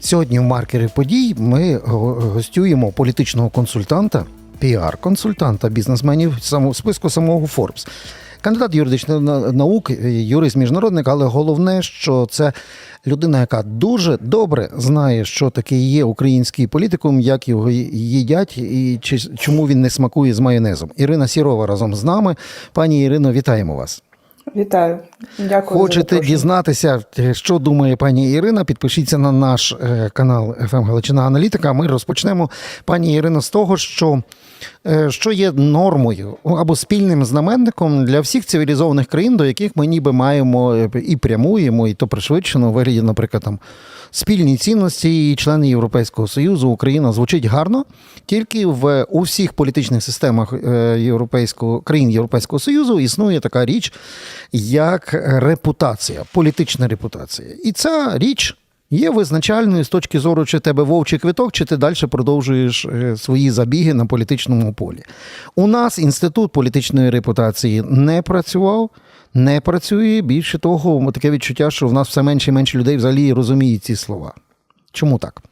Сьогодні в маркері подій ми го- гостюємо політичного консультанта, піар-консультанта бізнесменів самого списку самого Forbes. Кандидат юридичних наук, юрист міжнародник, але головне, що це людина, яка дуже добре знає, що таке є український політикум, як його їдять і чому він не смакує з майонезом. Ірина Сірова разом з нами. Пані Ірино, вітаємо вас. Вітаю, дякую. Хочете дізнатися, що думає пані Ірина? Підпишіться на наш е, канал «ФМ Галичина Аналітика. Ми розпочнемо, пані Ірино, з того, що, е, що є нормою або спільним знаменником для всіх цивілізованих країн, до яких ми ніби маємо е, і прямуємо, і то пришвидшено в вигляді, наприклад, там. Спільні цінності і члени Європейського Союзу Україна звучить гарно, тільки в у всіх політичних системах е, європейського країн Європейського Союзу існує така річ, як репутація, політична репутація. І ця річ є визначальною з точки зору, чи тебе вовчий квиток, чи ти далі продовжуєш е, свої забіги на політичному полі. У нас інститут політичної репутації не працював. Не працює більше того, таке відчуття, що в нас все менше і менше людей взагалі розуміють ці слова. Чому так?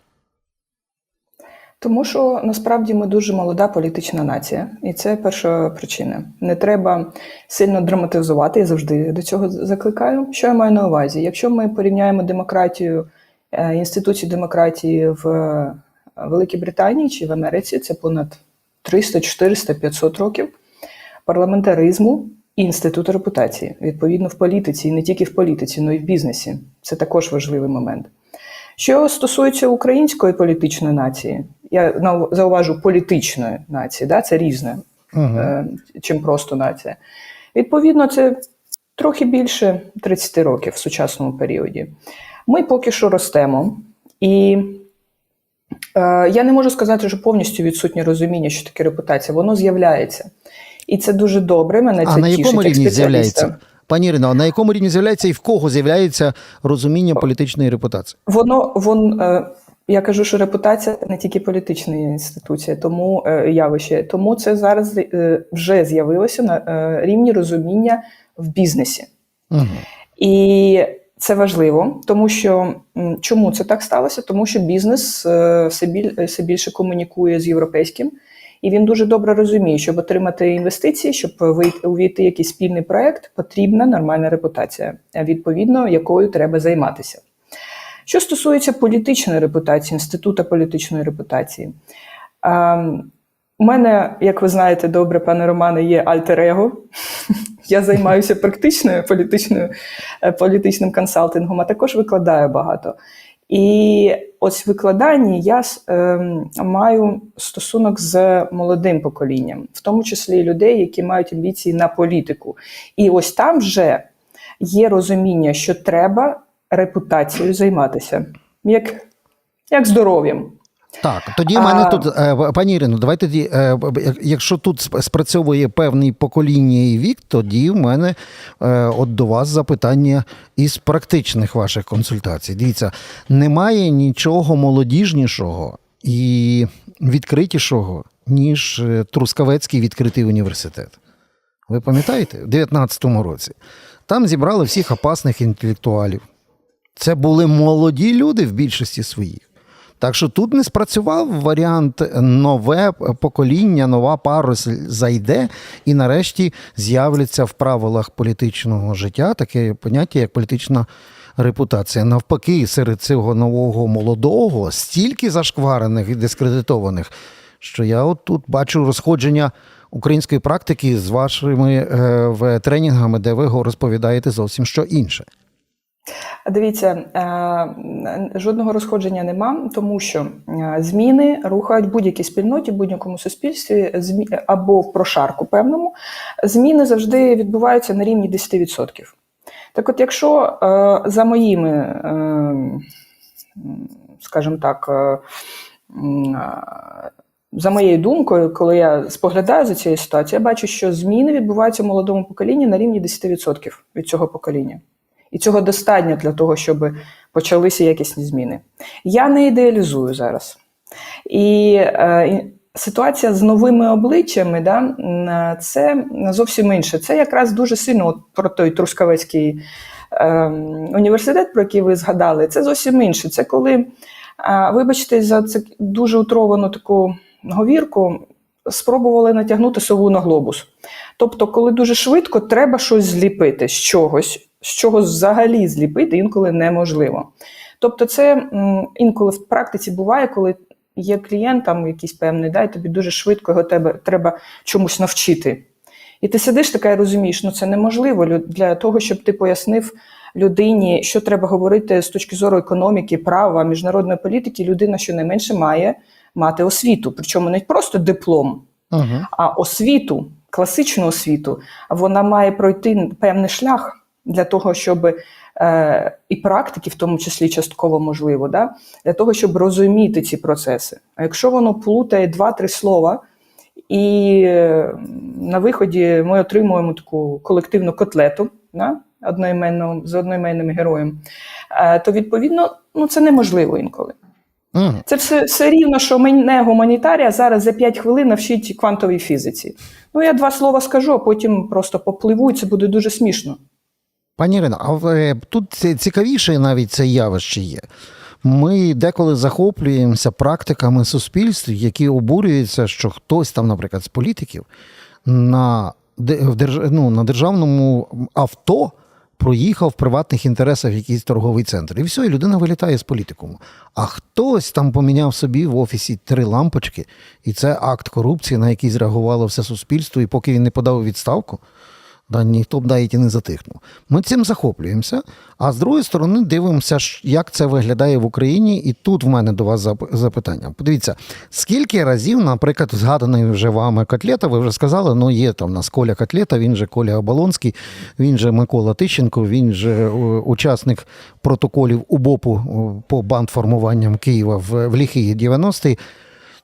Тому що насправді ми дуже молода політична нація, і це перша причина. Не треба сильно драматизувати. Я завжди до цього закликаю. Що я маю на увазі? Якщо ми порівняємо демократію, е, демократії в е, Великій Британії чи в Америці, це понад 300, 400, 500 років парламентаризму і інституту репутації. Відповідно, в політиці, і не тільки в політиці, але й в бізнесі. Це також важливий момент. Що стосується української політичної нації, я зауважу політичної нації, да, це різне, Угу. е, чим просто нація. Відповідно, це трохи більше 30 років в сучасному періоді. Ми поки що ростемо, і е, я не можу сказати, що повністю відсутнє розуміння, що таке репутація. Воно з'являється. І це дуже добре. Мене А це на тішить, якому як рівні з'являється? Пані Ірино, а на якому рівні з'являється і в кого з'являється розуміння політичної репутації? Воно вон е, я кажу, що репутація не тільки політична інституція, тому е, явище. Тому це зараз е, вже з'явилося на е, рівні розуміння в бізнесі. Угу. І це важливо, тому що чому це так сталося? Тому що бізнес е, все, біль, все більше комунікує з європейським, і він дуже добре розуміє, щоб отримати інвестиції, щоб увійти в якийсь спільний проект, потрібна нормальна репутація, е, відповідно, якою треба займатися. Що стосується політичної репутації, інституту політичної репутації, ем, у мене, як ви знаєте, добре, пане Романе, є альтер-его. Я займаюся практичною політичною, е, політичним консалтингом, а також викладаю багато. І ось викладанні я ем, маю стосунок з молодим поколінням, в тому числі людей, які мають амбіції на політику. І ось там вже є розуміння, що треба репутацією займатися, як, як здоров'ям. Так, тоді в мене А- тут, е, пані Ірино, давайте е, якщо тут спрацьовує певний покоління і вік, тоді в мене е, от до вас запитання із практичних ваших консультацій. Дивіться, немає нічого молодіжнішого і відкритішого, ніж Трускавецький відкритий університет. Ви пам'ятаєте? В 19-му році. Там зібрали всіх опасних інтелектуалів. Це були молоді люди в більшості своїх. Так що тут не спрацював варіант нове покоління, нова парусь зайде, і нарешті з'являться в правилах політичного життя таке поняття, як політична репутація. Навпаки, серед цього нового молодого стільки зашкварених і дискредитованих, що я от тут бачу розходження української практики з вашими е, тренінгами, де ви розповідаєте зовсім що інше. Дивіться, е, жодного розходження нема, тому що е, зміни рухають будь-якій спільноті, будь-якому суспільстві або в прошарку певному. Зміни завжди відбуваються на рівні 10%. Так от, якщо е, за моїми, скажімо так, за моєю думкою, коли я споглядаю за цією ситуацією, я бачу, що зміни відбуваються в молодому поколінні на рівні 10% від цього покоління. І цього достатньо для того, щоб почалися якісні зміни. Я не ідеалізую зараз. І е, ситуація з новими обличчями, да, е, це зовсім інше. Це якраз дуже сильно от про той Трускавецький е, університет, про який ви згадали, це зовсім інше. Це коли А, Вибачте, за це дуже утровану таку говірку спробували натягнути сову на глобус. Тобто, коли дуже швидко треба щось зліпити з чогось, з чого взагалі зліпити інколи неможливо. Тобто, це інколи в практиці буває, коли є клієнт там якийсь певний, да, і тобі дуже швидко його тебе треба чомусь навчити. І ти сидиш така і розумієш, ну це неможливо для того, щоб ти пояснив людині, що треба говорити з точки зору економіки, права, міжнародної політики. Людина щонайменше має мати освіту, причому не просто диплом, Угу. а освіту, класичну освіту. Вона має пройти певний шлях для того, щоб е, і практики, в тому числі частково можливо, да, для того, щоб розуміти ці процеси. А якщо воно плутає два-три слова, і е, на виході ми отримуємо таку колективну котлету да, одноіменну, з одноіменним героєм, е, то відповідно ну, це неможливо інколи. Це все, все рівно, що мене гуманітарія зараз за 5 хвилин навчить квантовій фізиці. Ну, я два слова скажу, а потім просто попливу, і це буде дуже смішно. Пані Ірино, а тут цікавіше навіть це явище є. Ми деколи захоплюємося практиками суспільств, які обурюються, що хтось там, наприклад, з політиків на, ну, на державному авто проїхав в приватних інтересах якийсь торговий центр. І все, і людина вилітає з політикуму. А хтось там поміняв собі в офісі три лампочки, і це акт корупції, на який зреагувало все суспільство, і поки він не подав відставку, да, ніхто б навіть і не затихнув. Ми цим захоплюємося, а з другої сторони дивимося, як це виглядає в Україні. І тут в мене до вас запитання. Подивіться, скільки разів, наприклад, згаданий вже вами котлета, ви вже сказали, ну є там у нас Коля Котлета, він же Коля Оболонський, він же Микола Тищенко, він же е, учасник протоколів УБОПу е, по бандформуванням Києва в, ліхі 90-ті.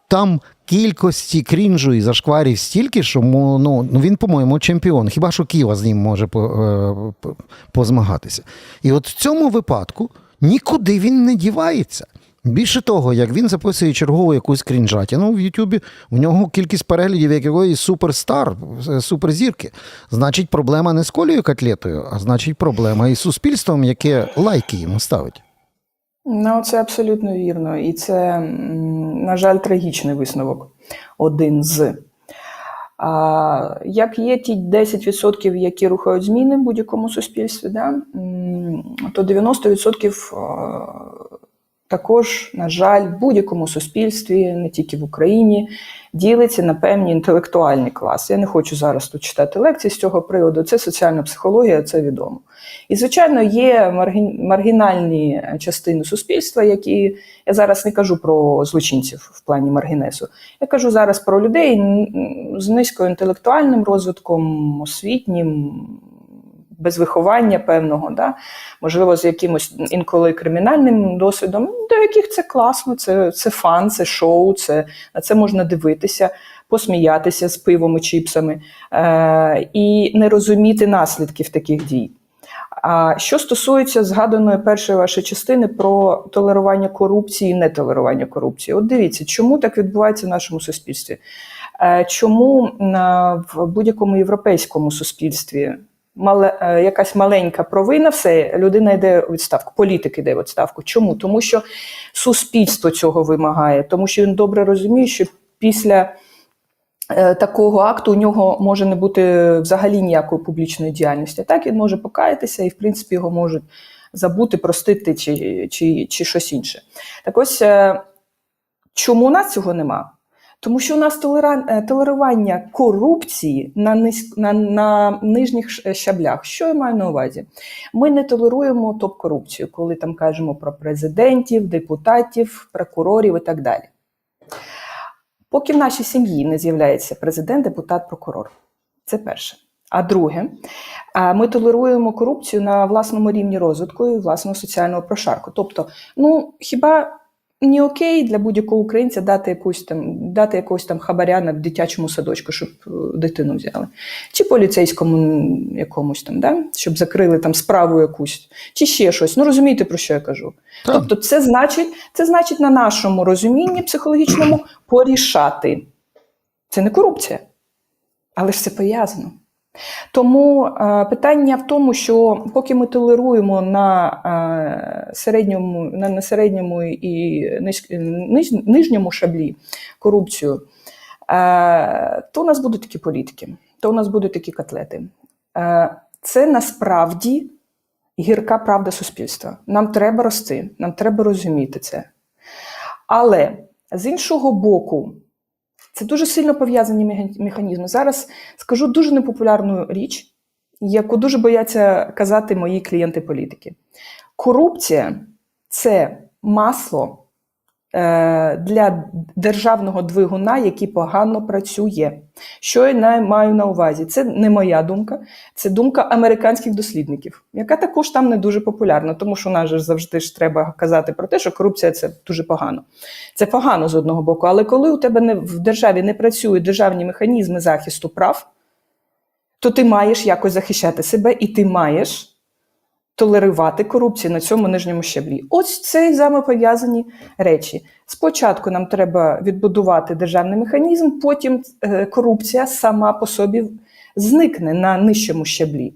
Там кількості крінжу і зашкварів стільки, що ну, ну, він, по-моєму, чемпіон. Хіба що Ківа з ним може е, по- позмагатися. І от в цьому випадку нікуди він не дівається. Більше того, як він записує чергову якусь крінжатіну в Ютубі, у нього кількість переглядів якоїсь суперстар, е, суперзірки. Значить, проблема не з колею котлетою, а значить, проблема із суспільством, яке лайки йому ставить. Ну, це абсолютно вірно. І це, на жаль, трагічний висновок. Один з. А, як є ті 10%, які рухають зміни в будь-якому суспільстві, да? то 90% а, також, на жаль, в будь-якому суспільстві, не тільки в Україні, ділиться на певні інтелектуальні класи. Я не хочу зараз тут читати лекції з цього приводу. Це соціальна психологія, це відомо. І, звичайно, є маргі- маргінальні частини суспільства, які я зараз не кажу про злочинців в плані маргінесу. Я кажу зараз про людей з низькоінтелектуальним розвитком, освітнім, без виховання певного, да? можливо, з якимось інколи кримінальним досвідом, до яких це класно, це, це фан, це шоу, це, на це можна дивитися, посміятися з пивом і чіпсами е, і не розуміти наслідків таких дій. А що стосується згаданої першої вашої частини про толерування корупції і нетолерування корупції, от дивіться, чому так відбувається в нашому суспільстві? Е, Чому в будь-якому європейському суспільстві мале, е, якась маленька провина, все, людина йде у відставку, політик йде у відставку. Чому? Тому що суспільство цього вимагає, тому що він добре розуміє, що після е, такого акту у нього може не бути взагалі ніякої публічної діяльності. Так він може покаятися і, в принципі, його можуть забути, простити чи, чи, чи щось інше. Так ось е, чому у нас цього нема? Тому що у нас толера- е, толерування корупції на, низь, на, на нижніх щаблях. Що я маю на увазі? Ми не толеруємо топ-корупцію, коли там кажемо про президентів, депутатів, прокурорів і так далі. Поки в нашій сім'ї не з'являється президент, депутат, прокурор. Це перше. А друге, ми толеруємо корупцію на власному рівні розвитку і власного соціального прошарку. Тобто, ну хіба не окей для будь-якого українця дати якусь там дати якогось там хабаря на дитячому садочку, щоб е, дитину взяли, чи поліцейському якомусь там, да? щоб закрили там справу якусь, чи ще щось. Ну розумієте, про що я кажу? Так. Тобто, це значить, це значить на нашому розумінні психологічному порішати. Це не корупція, але ж це пов'язано. Тому е, питання в тому, що поки ми толеруємо на е, середньому, на, на середньому і ниж, ниж, нижньому шаблі корупцію, е, то у нас будуть такі політики, то у нас будуть такі котлети. Це насправді гірка правда суспільства. Нам треба рости, нам треба розуміти це. Але з іншого боку, це дуже сильно пов'язані механізми. Зараз скажу дуже непопулярну річ, яку дуже бояться казати мої клієнти-політики. Корупція це масло для державного двигуна, який погано працює. Що я маю на увазі? Це не моя думка, це думка американських дослідників, яка також там не дуже популярна, тому що у нас же завжди ж треба казати про те, що корупція це дуже погано. Це погано з одного боку, але коли у тебе не в державі не працюють державні механізми захисту прав, то ти маєш якось захищати себе і ти маєш толерувати корупцію на цьому нижньому щаблі. Ось це взаємопов'язані речі. Спочатку нам треба відбудувати державний механізм, потім е, корупція сама по собі зникне на нижчому щаблі.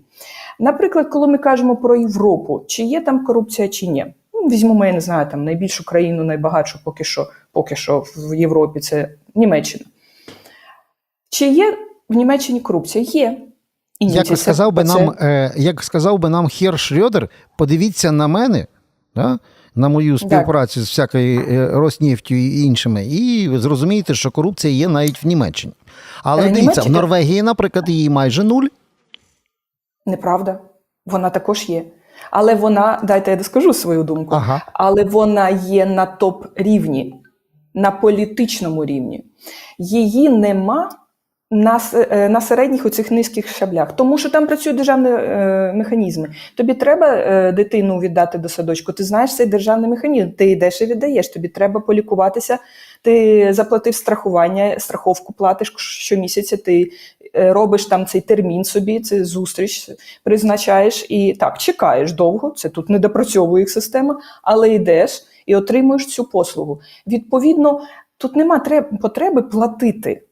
Наприклад, коли ми кажемо про Європу, чи є там корупція, чи ні. Ну, Візьмемо, я не знаю, там найбільшу країну, найбагатшу поки що, поки що в Європі це Німеччина. Чи є в Німеччині корупція? Є. Як сказав би нам, е, як сказав би нам Хер Шрёдер, подивіться на мене, да? на мою співпрацю з всякою е, Роснефтю і іншими, і зрозумієте, що корупція є навіть в Німеччині. Але Е, дивіться, в Норвегії, наприклад, її майже нуль. Неправда. Вона також є. Але вона, дайте я доскажу свою думку, Ага. але вона є на топ-рівні, на політичному рівні. Її нема на, е, на середніх оцих низьких шаблях, тому що там працюють державні е, механізми. Тобі треба е, дитину віддати до садочку. Ти знаєш цей державний механізм. Ти йдеш і віддаєш. Тобі треба полікуватися. Ти заплатив страхування, страховку платиш щомісяця. Ти е, робиш там цей термін собі, це зустріч призначаєш і так чекаєш довго. Це тут не допрацьовує їх система, але йдеш і отримуєш цю послугу. Відповідно, тут нема потреби платити.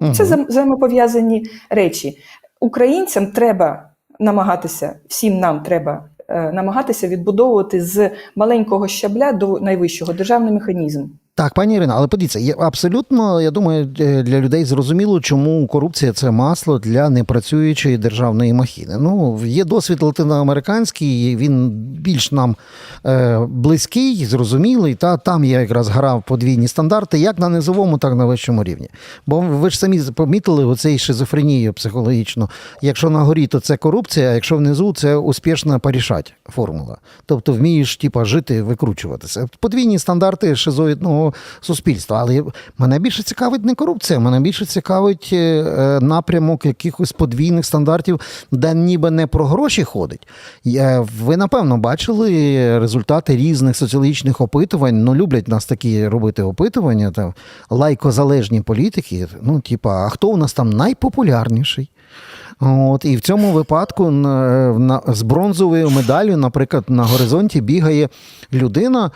Мгм. Це взаєм- взаємопов'язані речі. Українцям треба намагатися, всім нам треба е, намагатися відбудовувати з маленького щабля до найвищого державний механізм. Так, пані Ірина, але подивіться, є абсолютно, я думаю, е, для людей зрозуміло, чому корупція це масло для непрацюючої державної махіни. Ну, є досвід латиноамериканський, він більш нам е, близький, зрозумілий. Та там я якраз грав подвійні стандарти, як на низовому, так на вищому рівні. Бо ви ж самі помітили оцей шизофренію психологічну. Якщо на горі, то це корупція, а якщо внизу це успішна порішать формула. Тобто вмієш типа жити, викручуватися. Подвійні стандарти шизоїдного суспільства. Але мене більше цікавить не корупція, мене більше цікавить е, е, напрямок якихось подвійних стандартів, де ніби не про гроші ходить. Ви напевно бачили результати різних соціологічних опитувань. Ну, люблять нас такі робити опитування, там лайкозалежні політики. Ну, типа, а хто у нас там найпопулярніший? От, і в цьому випадку на, на, з бронзовою медаллю, наприклад, на горизонті бігає людина.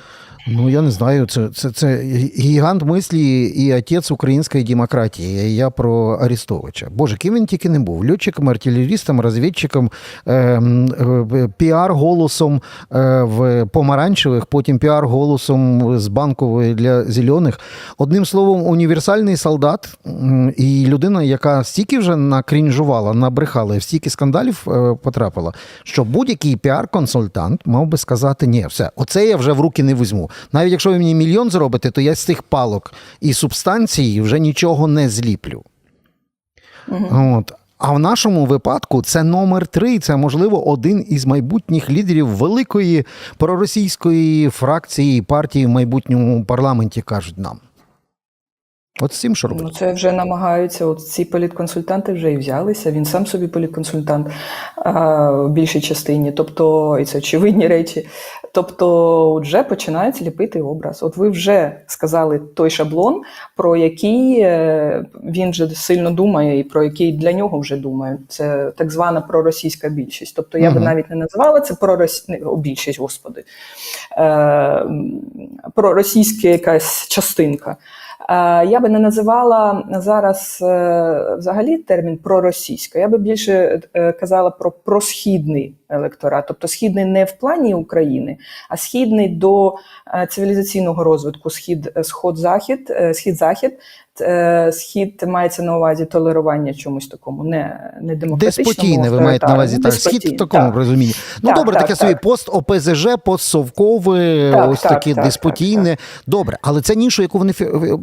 Ну, я не знаю, це, це, це гігант мислі і отець української демократії. Я про Арестовича. Боже, ким він тільки не був. Льотчиком, артилерістом, розвідчиком, е, е, піар-голосом е, в помаранчевих, потім піар-голосом з банкової для зелених. Одним словом, універсальний солдат і людина, яка стільки вже накрінжувала, набрехала і стільки скандалів е, потрапила, що будь-який піар-консультант мав би сказати: ні, все, оце я вже в руки не візьму. Навіть якщо ви мені мільйон зробите, то я з цих палок і субстанцій вже нічого не зліплю. От. А в нашому випадку це номер три. Це можливо один із майбутніх лідерів великої проросійської фракції партії в майбутньому парламенті, кажуть нам. От з цим що робити? Ну, це вже намагаються. От ці політконсультанти вже і взялися. Він сам собі політконсультант а, в більшій частині. Тобто, і це очевидні речі. Тобто, вже починають ліпити образ. От ви вже сказали той шаблон, про який е, він же сильно думає, і про який для нього вже думають. Це так звана проросійська більшість. Тобто, я би навіть не називала це пророс... не, о, більшість, господи, е, проросійська якась частинка. Е, Я би не називала зараз е, взагалі термін проросійська. Я би більше е, казала про просхідний електорат, тобто східний не в плані України, а східний до е, цивілізаційного розвитку схід, е, схід-захід. Е, Схід мається на увазі толерування чомусь такому, не, не демократичному. Деспотійне, ви маєте на увазі так. Схід в такому так. розумінні. Ну Так, добре, так, таке собі пост ОПЗЖ, постсовкове, Так, ось так, таке так, деспотійне. Добре, але це нішу, яку вони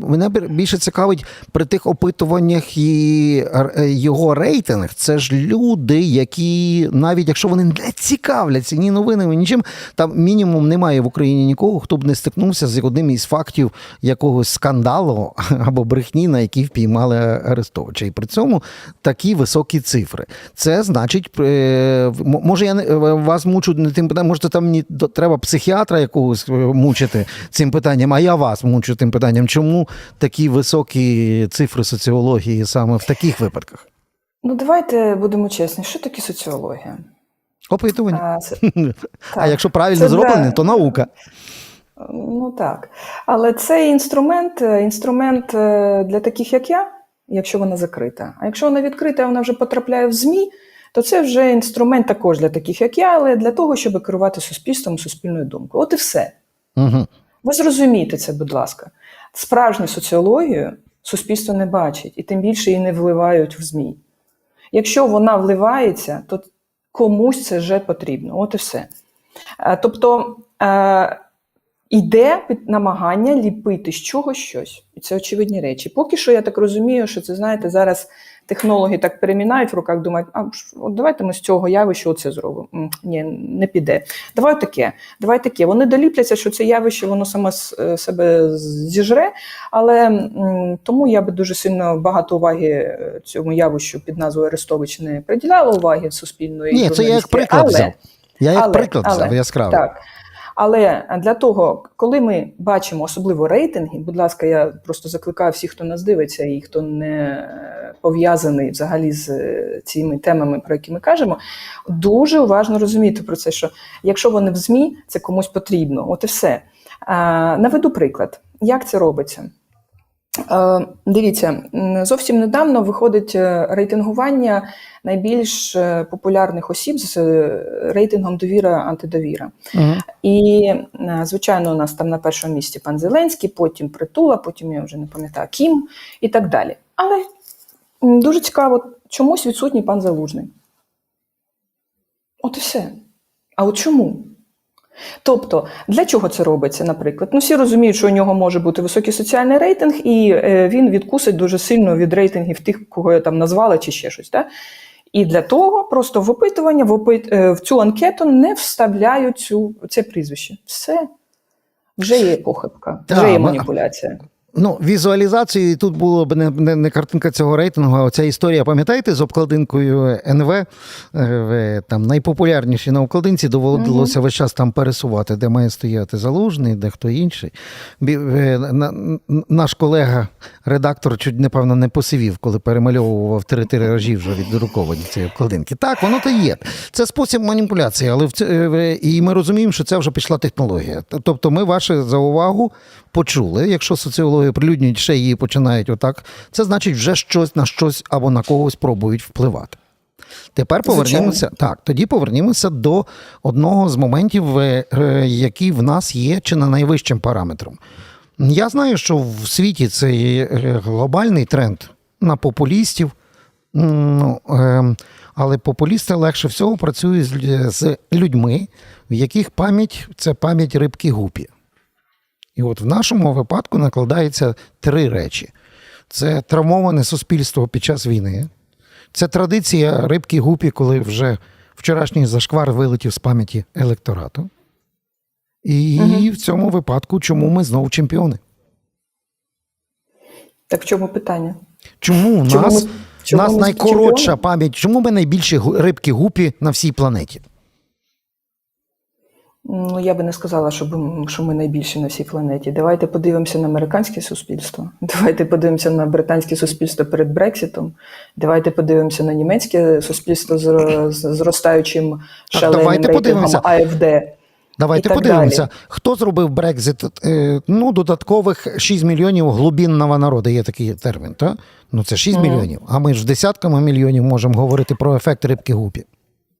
мене більше цікавить при тих опитуваннях і його рейтинг. Це ж люди, які навіть якщо вони не цікавляться ні новинами, нічим, там мінімум немає в Україні нікого, хто б не стикнувся з одним із фактів якогось скандалу або брехні, на який впіймали Арестовича. І при цьому такі високі цифри. Це значить, е, може, я не е, вас мучу не тим питанням, може, там мені треба психіатра якогось е, мучити цим питанням, а я вас мучу тим питанням. Чому такі високі цифри соціології саме в таких випадках? Ну, давайте будемо чесні. Що таке соціологія? Опитування. А, це, А якщо правильно Це зроблено, для- то наука. Ну так. Але це інструмент, е, інструмент е, для таких, як я, якщо вона закрита. А якщо вона відкрита, вона вже потрапляє в ЗМІ, то це вже інструмент також для таких, як я, але для того, щоб керувати суспільством, суспільною думкою. От і все. Угу. Ви зрозумійте це, будь ласка. Справжню соціологію суспільство не бачить, і тим більше її не вливають в ЗМІ. Якщо вона вливається, то комусь це вже потрібно. От і все. Е, Тобто е, йде під намагання ліпити з чогось щось. І це очевидні речі. Поки що я так розумію, що це знаєте, зараз технологи так перемінають в руках, думають, а от давайте ми з цього явища оце зробимо. М, Ні, не піде. Давай таке, давай таке. Вони доліпляться, що це явище воно саме е, себе зіжре, але м, тому я би дуже сильно багато уваги е, цьому явищу під назвою Арестович не приділяла уваги суспільної. Ні, це я як приклад але, взяв. Я як але- приклад взяв яскравий. Так. Але для того, коли ми бачимо особливо рейтинги, будь ласка, я просто закликаю всіх, хто нас дивиться і хто не пов'язаний взагалі з е, цими темами, про які ми кажемо, дуже уважно розуміти про це, що якщо вони в ЗМІ, це комусь потрібно. От і все. Наведу приклад, як це робиться. Е, Дивіться, зовсім недавно виходить е, рейтингування найбільш е, популярних осіб з рейтингом довіра антидовіра. Мгм. І, звичайно, у нас там на першому місці пан Зеленський, потім Притула, потім я вже не пам'ятаю Кім і так далі. Але дуже цікаво, чомусь відсутній пан Залужний. От і все. А от чому? Тобто, для чого це робиться, наприклад? Ну, всі розуміють, що у нього може бути високий соціальний рейтинг, і е, він відкусить дуже сильно від рейтингів тих, кого я там назвала, чи ще щось. Да? І для того просто в опитування, в, опит... е, в цю анкету не вставляють цю, це прізвище. Все. Вже є похибка, вже є маніпуляція. Ну, візуалізацією тут було б не, не, не картинка цього рейтингу, а оця історія, пам'ятаєте, з обкладинкою НВ, е, там найпопулярніші на обкладинці доводилося весь час там пересувати, де має стояти залужний, де хто інший. Е, Наш колега, редактор, чуть напевно не посивів, коли перемальовував три тиражі вже віддруковані цієї обкладинки. Так, воно то є. Це спосіб маніпуляції, але в е, і ми розуміємо, що це вже пішла технологія. Тобто, ми ваше за увагу почули. Якщо соціологію прилюднюють, ще її починають отак, це значить вже щось на щось або на когось пробують впливати. Тепер повернімося. Так, тоді повернімося до одного з моментів, е, е, який в нас є чи не найвищим параметром. Я знаю, що в світі це е, глобальний тренд на популістів. Ну, е, але популісти легше всього працюють з людьми, в яких пам'ять це пам'ять рибки гупі. І от в нашому випадку накладається три речі: це травмоване суспільство під час війни, це традиція рибки гупі, коли вже вчорашній зашквар вилетів з пам'яті електорату. І Мгм. в цьому випадку, чому ми знову чемпіони? Так в чому питання? Чому у Чому нас, ми- чому нас найкоротша чемпіони? пам'ять? Чому ми найбільші рибки гупі на всій планеті? Ну, я би не сказала, що, ми найбільші на всій планеті. Давайте подивимося на американське суспільство. Давайте подивимося на британське суспільство перед Брекситом. Давайте подивимося на німецьке суспільство з, з зростаючим шаленим давайте рейтингом подивимося. АФД. Давайте подивимося, далі. хто зробив Брекзит. Е, ну, додаткових 6 мільйонів глибинного народу, є такий термін. Та? Ну, це 6 Мгм. мільйонів. А ми ж десятками мільйонів можемо говорити про ефект рибки гупі.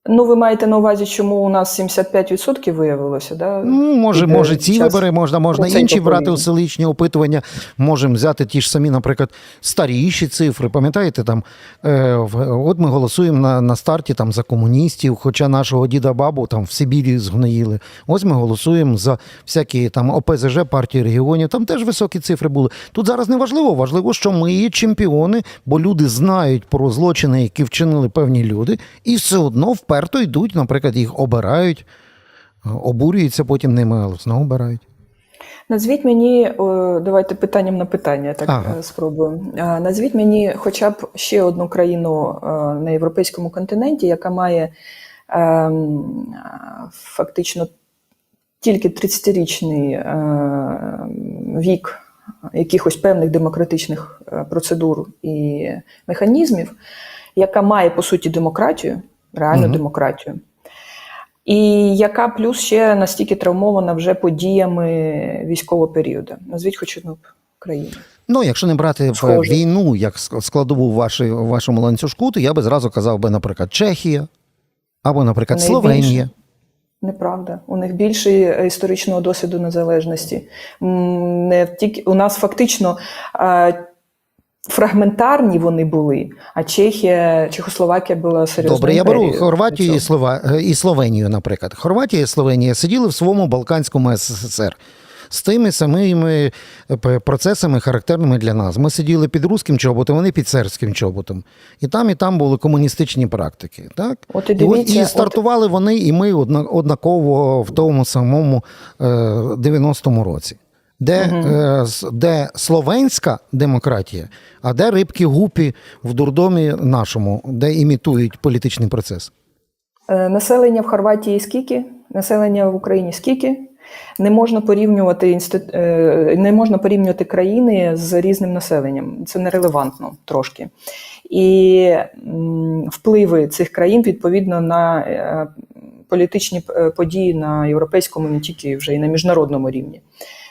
Ну, ви маєте на увазі, чому у нас 75% виявилося, да? Ну, може, Іде може, ці час вибори, можна, можна інші брати у селищні опитування. Можемо взяти ті ж самі, наприклад, старіші цифри. Пам'ятаєте, там е, от ми голосуємо на, на старті там за комуністів, хоча нашого діда бабу там в Сибірі згноїли. Ось ми голосуємо за всякі там ОПЗЖ, партії регіонів. Там теж високі цифри були. Тут зараз не важливо, важливо, що ми є чемпіони, бо люди знають про злочини, які вчинили певні люди, і все одно вперто йдуть, наприклад, їх обирають. Обурюються потім ними, але знову обирають. Назвіть мені, давайте питанням на питання, так Ага. е, спробую. Назвіть мені хоча б ще одну країну е, на європейському континенті, яка має ем, фактично тільки 30-річний е, вік якихось певних демократичних е, процедур і механізмів, яка має по суті демократію, реальну Мгм. демократію. І яка плюс ще настільки травмована вже подіями військового періоду. Назвіть хоч одну країну. Ну, якщо не брати в Схоже. війну як складову в вашій- вашому ланцюжку, то я би зразу казав би, наприклад, Чехія або, наприклад, Найбільше. Словенія. Неправда. У них більше історичного досвіду незалежності. Не тільки у нас фактично фрагментарні вони були, а Чехія, Чехословакія була серйозною Добре, я беру Хорватію і. Слова... е, і Словенію, наприклад. Хорватія і Словенія сиділи в своєму Балканському СССР. З тими самими е, процесами, характерними для нас. Ми сиділи під руським чоботом, вони під сербським чоботом. І там, і там були комуністичні практики. Так? От і дивіться, і от- стартували вони, і ми однаково в тому самому е, 90-му році. Де, е, де словенська демократія, а де рибки гупі в дурдомі нашому, де імітують політичний процес. Е, Населення в Хорватії скільки? Населення в Україні скільки? Не можна порівнювати інститу... е, не можна порівнювати країни з різним населенням. Це нерелевантно трошки. І впливи цих країн відповідно на політичні події на європейському, не тільки вже і на міжнародному рівні.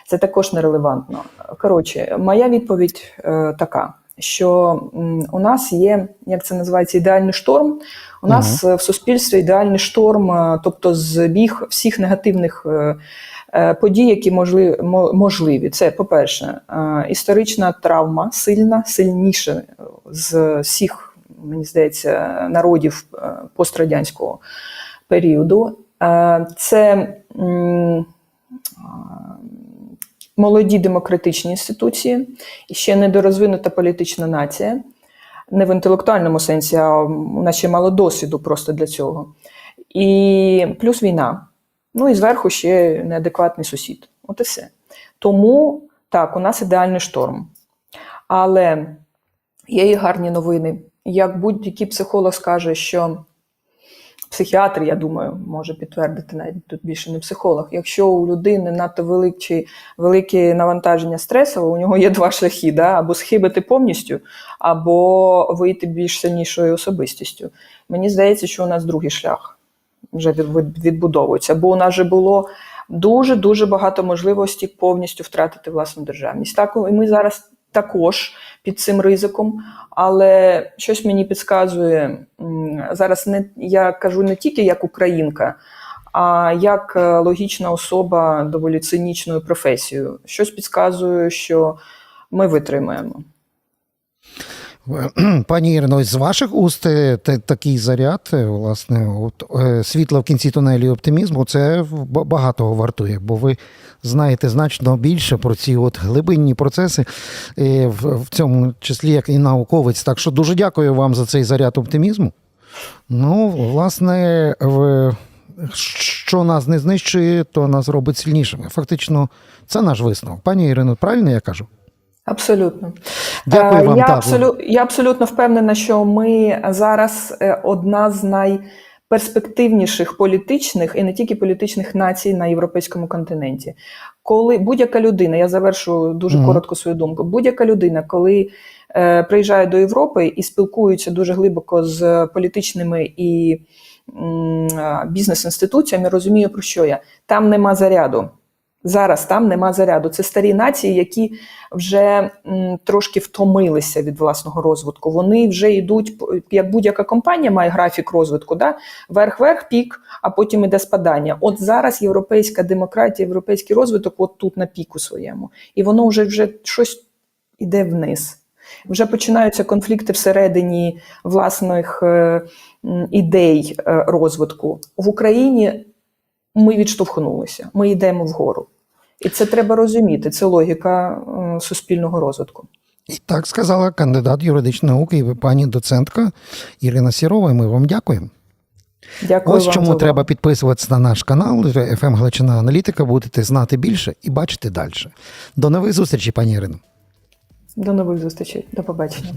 Це також нерелевантно. Коротше, моя відповідь е, така. Що м, у нас є, як це називається, ідеальний шторм. У нас е, в суспільстві ідеальний шторм, е, тобто збіг всіх негативних подій, які можливі, можливі. Це, по-перше, е, історична травма сильна, сильніша з всіх, мені здається, народів пострадянського періоду. Е, Це м, молоді демократичні інституції, ще недорозвинута політична нація. Не в інтелектуальному сенсі, а у нас ще мало досвіду просто для цього. І плюс війна. Ну і зверху ще неадекватний сусід. От і все. Тому так, у нас ідеальний шторм. Але є і гарні новини. Як будь-який психолог скаже, що психіатр, я думаю, може підтвердити навіть тут більше не психолог. Якщо у людини надто великі, велике навантаження стресове, у нього є два шляхи: да? або схибити повністю, або вийти більш сильнішою особистістю. Мені здається, що у нас другий шлях вже від- відбудовується, бо у нас вже було. Дуже дуже багато можливостей повністю втратити власну державність. Так, і ми зараз також під цим ризиком, але щось мені підказує зараз. Не я кажу не тільки як українка, а як е, логічна особа доволі цинічною професією. Щось підказує, що ми витримаємо. Пані Ірино, з ваших уст е, такий заряд, е, власне, от, е, світла в кінці тунелі оптимізму, це багатого вартує, бо ви знаєте значно більше про ці от глибинні процеси, е, в, цьому числі як і науковець. Так що дуже дякую вам за цей заряд оптимізму. Ну, власне, що нас не знищує, то нас робить сильнішими. Фактично, це наш висновок. Пані Ірино, правильно я кажу? Абсолютно. Дякую Е, вам, Я, так. абсолю... я абсолютно впевнена, що ми зараз е, одна з найперспективніших політичних і не тільки політичних націй на європейському континенті. Коли будь-яка людина, я завершу дуже Мгм. коротко свою думку, будь-яка людина, коли е, приїжджає до Європи і спілкується дуже глибоко з політичними і м, бізнес-інституціям і розумію, про що я. Там нема заряду. Зараз там нема заряду. Це старі нації, які вже м, трошки втомилися від власного розвитку. Вони вже йдуть, як будь-яка компанія має графік розвитку, да? верх-верх, пік, а потім іде спадання. От зараз європейська демократія, європейський розвиток, от тут на піку своєму. І воно вже, вже щось іде вниз. Вже починаються конфлікти всередині власних е, ідей е, розвитку. В Україні ми відштовхнулися, ми йдемо вгору. І це треба розуміти. Це логіка е, суспільного розвитку. І так сказала кандидат юридичної науки і пані доцентка Ірина Сірова. І ми вам дякуємо. Дякую Ось вам чому увагу. треба підписуватися на наш канал FM Галичина Аналітика. Будете знати більше і бачити далі. До нових зустрічей, пані Ірино. До нових зустрічей. До побачення.